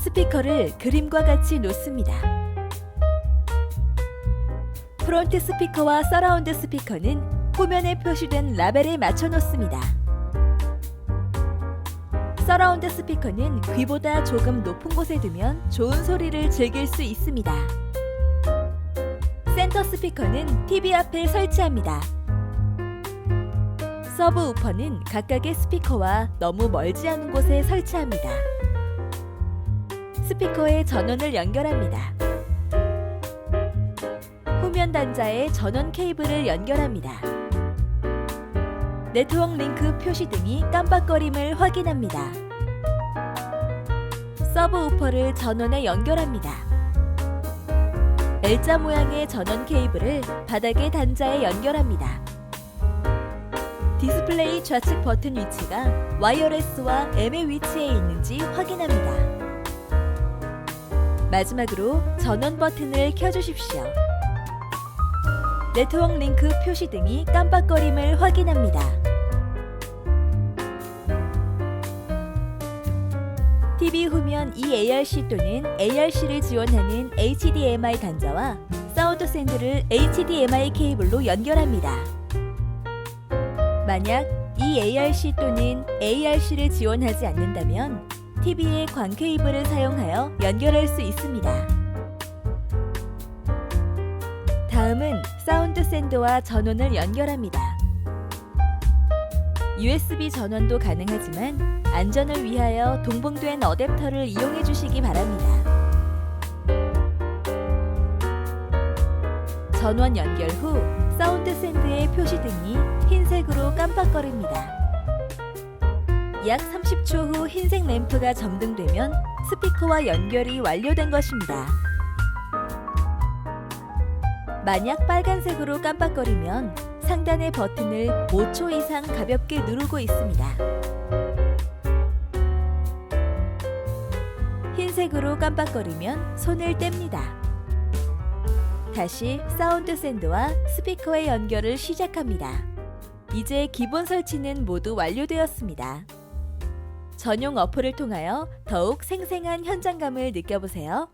스피커를 그림과 같이 놓습니다. 프론트 스피커와 서라운드 스피커는 후면에 표시된 라벨에 맞춰 놓습니다. 서라운드 스피커는 귀보다 조금 높은 곳에 두면 좋은 소리를 즐길 수 있습니다. 센터 스피커는 TV 앞에 설치합니다. 서브 우퍼는 각각의 스피커와 너무 멀지 않은 곳에 설치합니다. 스피커에 전원을 연결합니다. 후면 단자에 전원 케이블을 연결합니다. 네트워크 링크 표시 등이 깜빡거림을 확인합니다. 서브 우퍼를 전원에 연결합니다. L자 모양의 전원 케이블을 바닥의 단자에 연결합니다. 디스플레이 좌측 버튼 위치가 와이어레스와 M의 위치에 있는지 확인합니다. 마지막으로 전원 버튼을 켜주십시오. 네트워크 링크 표시 등이 깜빡거림을 확인합니다. TV 후면 eARC 또는 ARC를 지원하는 HDMI 단자와 사운드 샌드를 HDMI 케이블로 연결합니다. 만약 eARC 또는 ARC를 지원하지 않는다면 TV에 광 케이블을 사용하여 연결할 수 있습니다. 다음은 사운드 샌드와 전원을 연결합니다. USB 전원도 가능하지만 안전을 위하여 동봉된 어댑터를 이용해 주시기 바랍니다. 전원 연결 후 사운드 샌드의 표시 등이 흰색으로 깜빡거립니다. 약 30초 후 흰색 램프가 점등되면 스피커와 연결이 완료된 것입니다. 만약 빨간색으로 깜빡거리면 상단의 버튼을 5초 이상 가볍게 누르고 있습니다. 흰색으로 깜빡거리면 손을 뗍니다. 다시 사운드 샌드와 스피커의 연결을 시작합니다. 이제 기본 설치는 모두 완료되었습니다. 전용 어플을 통하여 더욱 생생한 현장감을 느껴보세요.